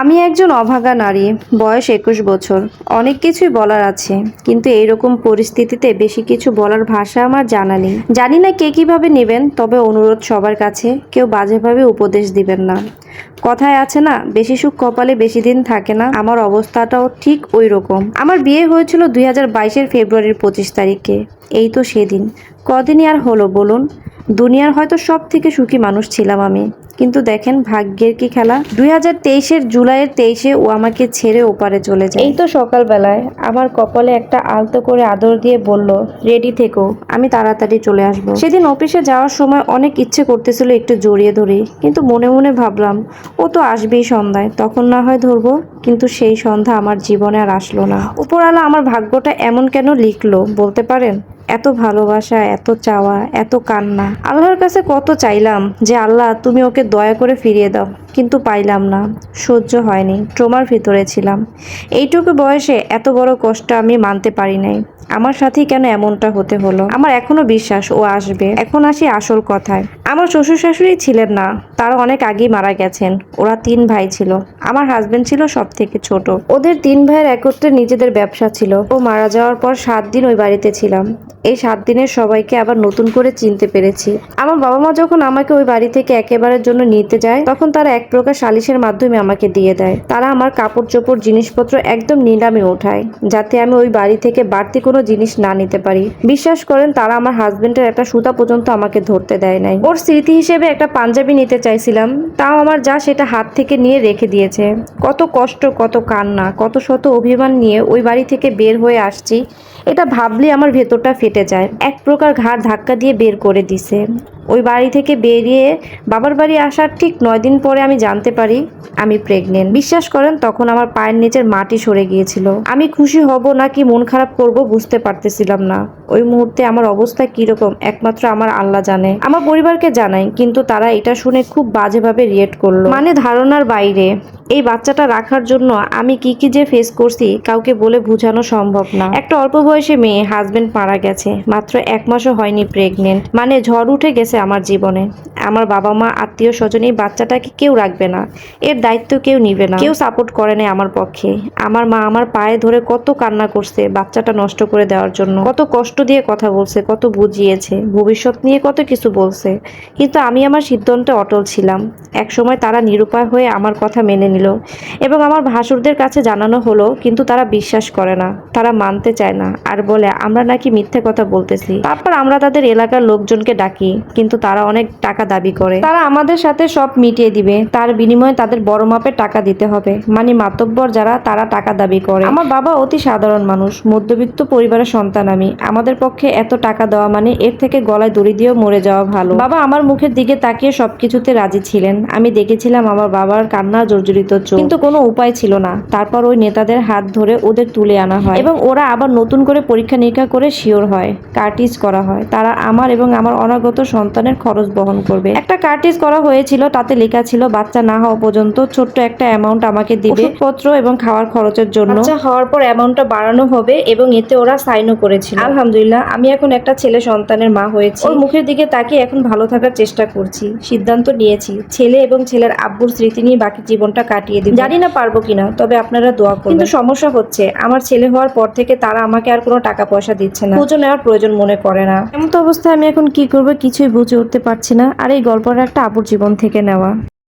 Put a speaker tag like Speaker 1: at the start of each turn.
Speaker 1: আমি একজন অভাগা নারী, বয়স একুশ বছর। অনেক কিছুই বলার আছে, কিন্তু এইরকম পরিস্থিতিতে বেশি কিছু বলার ভাষা আমার জানা নেই। জানি না কে কীভাবে নেবেন, তবে অনুরোধ সবার কাছে, কেউ বাজেভাবে উপদেশ দিবেন না। কথায় আছে না, বেশি সুখ কপালে বেশি দিন থাকে না, আমার অবস্থাটাও ঠিক ওই রকম আমার বিয়ে হয়েছিল দুই হাজার বাইশের ফেব্রুয়ারির পঁচিশ তারিখে, এই তো সেদিন। কদিনই আর হলো বলুন? দুনিয়ার হয়তো সব থেকে সুখী মানুষ ছিলাম আমি। কিন্তু দেখেন ভাগ্যের কি খেলা। দুই হাজার তেইশের জুলাইয়ের তেইশে ও আমাকে ছেড়ে ওপারে চলে যায়। এই তো সকালবেলায় আমার কপালে একটা আলতো করে আদর দিয়ে বলল রেডি থেকো। আমি তাড়াতাড়ি চলে আসব। সেদিন অফিসে যাওয়ার সময় অনেক ইচ্ছে করতেছিল একটু জড়িয়ে ধরি। কিন্তু মনে মনে ভাবলাম ও তো আসবেই সন্ধ্যায় তখন না হয় ধরবো। কিন্তু সেই সন্ধ্যা আমার জীবনে আর আসলো না। উপরওয়ালা আমার ভাগ্যটা এমন কেন লিখলো বলতে পারেন? এত ভালোবাসা, এত চাওয়া, এত কান্না। আল্লাহর কাছে কত চাইলাম যে, আল্লাহ, তুমি ওকে দয়া করে ফিরিয়ে দাও। কিন্তু পাইলাম না। সহ্য হয়নি। ট্রোমার ভিতরে ছিলাম। এইটুকু বয়সে এত বড় কষ্ট আমি মানতে পারি নাই। আমার সাথেই কেন এমনটা হতে হলো? আমার এখনও বিশ্বাস, ও আসবে। এখন আসি আসল কথায়। আমার শ্বশুর শাশুড়ি ছিলেন না। তারা অনেক আগেই মারা গেছেন। ওরা তিন ভাই ছিল। আমার হাজবেন্ড ছিল সব থেকে ছোট। ওদের তিন ভাইয়ের একত্রে নিজেদের ব্যবসা ছিল। ও মারা যাওয়ার পর সাত দিন ওই বাড়িতে ছিলাম। এই সাত দিনের সবাইকে আবার নতুন করে চিনতে পেরেছি। আমার বাবা মা যখন আমাকে ওই বাড়ি থেকে একেবারের জন্য নিতে যায়, তখন তারা এক প্রকার সালিশের মাধ্যমে আমাকে দিয়ে দেয়। তারা আমার কাপড় চোপড় জিনিসপত্র একদম নিলামে ওঠায়, যাতে আমি ওই বাড়ি থেকে বাড়তি কোনো জিনিস না নিতে পারি। বিশ্বাস করেন, তারা আমার হাজবেন্ডের একটা সুতা পর্যন্ত আমাকে ধরতে দেয় নাই। ওর স্মৃতি হিসেবে একটা পাঞ্জাবি নিতে চাইছিলাম, তাও আমার যা সেটা হাত থেকে নিয়ে রেখে দিয়েছে। কত কষ্ট, কত কান্না, কত শত অভিমান নিয়ে ওই বাড়ি থেকে বের হয়ে আসছি এটা ভাবলে আমার ভেতরটা ফেটে যায়। এক প্রকার ঘাড় ধাক্কা দিয়ে বের করে দিছে। ওই বাড়ি থেকে বেরিয়ে বাবার বাড়ি আসার ঠিক নয় দিন পরে আমি জানতে পারি আমি প্রেগনেন্ট বিশ্বাস করেন, তখন আমার পায়ের নিচের মাটি সরে গিয়েছিল। আমি খুশি হব নাকি মন খারাপ করব বুঝতে পারতেছিলাম না। ওই মুহূর্তে আমার অবস্থা কীরকম, একমাত্র আমার আল্লাহ জানে। আমার পরিবারকে জানাই, কিন্তু তারা এটা শুনে খুব বাজেভাবে রিয়েক্ট করল। মানে ধারণার বাইরে। এই বাচ্চাটা রাখার জন্য আমি কি কি যে ফেস করছি কাউকে বলে বোঝানো সম্ভব না। একটা অল্প বয়সে মেয়ে হাজবেন্ড মারা গেছে, মাত্র এক মাসও হয়নি প্রেগনেন্ট মানে ঝড় উঠে গেছে আমার জীবনে। আমার বাবা মা, আত্মীয় স্বজন এই বাচ্চাটাকে কেউ রাখবে না। এর দায়িত্ব কেউ নিবে না। কেউ সাপোর্ট করে না আমার পক্ষে। আমার মা আমার পায়ে ধরে কত কান্না করছে বাচ্চাটা নষ্ট করে দেওয়ার জন্য। কত কষ্ট দিয়ে কথা বলছে, কত বুঝিয়েছে, ভবিষ্যৎ নিয়ে কত কিছু বলছে। কিন্তু আমি আমার সিদ্ধান্তে অটল ছিলাম। এক সময় তারা নিরুপায় হয়ে আমার কথা মেনে নিল। এবং আমার ভাসুরদের কাছে জানানো হলো, কিন্তু তারা বিশ্বাস করে না, তারা মানতে চায় না, আর বলে, আমরা নাকি মিথ্যে কথা বলতেছি। তারপর আমরা তাদের এলাকার লোকজনকে ডাকি, কিন্তু তারা অনেক টাকা দাবি করে। তারা আমাদের সাথে সব মিটিয়ে দিবে, তার বিনিময়ে তাদের বড় মাপের টাকা দিতে হবে। মানে মাতব্বর যারা, তারা টাকা দাবি করে। আমার বাবা অতি সাধারণ মানুষ, মধ্যবিত্ত পরিবারের সন্তান আমি। আমাদের পক্ষে এত টাকা দেওয়া মানে এর থেকে গলায় দড়ি দিয়েও মরে যাওয়া ভালো। বাবা আমার মুখের দিকে তাকিয়ে সবকিছুতে রাজি ছিলেন। আমি দেখেছিলাম আমার বাবার কান্না জর্জরিত চোখ। কিন্তু কোনো উপায় ছিল না। তারপর ওই নেতাদের হাত ধরে ওদের তুলে আনা হয়। এবং ওরা আবার নতুন করে পরীক্ষা নিরীক্ষা করে শিওর হয় কার্টিজ করা হয়। তারা আমার এবং আমার অনাগত সন্তানের খরচ বহন করবে। একটা কার্টিজ করা হয়েছিল তাতে লেখা ছিল বাচ্চা না হওয়া পর্যন্ত ছোট্ট একটা অ্যামাউন্ট আমাকে দিবে পত্র এবং খাওয়ার খরচের জন্য। বাচ্চা হওয়ার পর অ্যামাউন্টটা বাড়ানো হবে এবং এতে ওরা সাইনও করেছিল। আলহামদুলিল্লাহ আমি এখন একটা ছেলে সন্তানের মা হয়েছি। ওর মুখের দিকে তাকিয়ে এখন ভালো থাকার চেষ্টা করছি সিদ্ধান্ত নিয়েছি। ছেলে এবং ছেলের আব্বুর স্মৃতি নিয়ে বাকি জীবনটা কাটিয়ে দিব। জানি না পারব কিনা তবে আপনারা দোয়া করুন কিন্তু সমস্যা হচ্ছে আমার ছেলে হওয়ার পর থেকে তারা আমাকে আর কোনো টাকা পয়সা দিচ্ছে না। পুজো নেওয়ার প্রয়োজন মনে করে না। এমন তো অবস্থায় আমি এখন কি করব কিছুই বুঝে উঠতে পারছি না। আর এই গল্পটা একটা আপুর জীবন থেকে নেওয়া।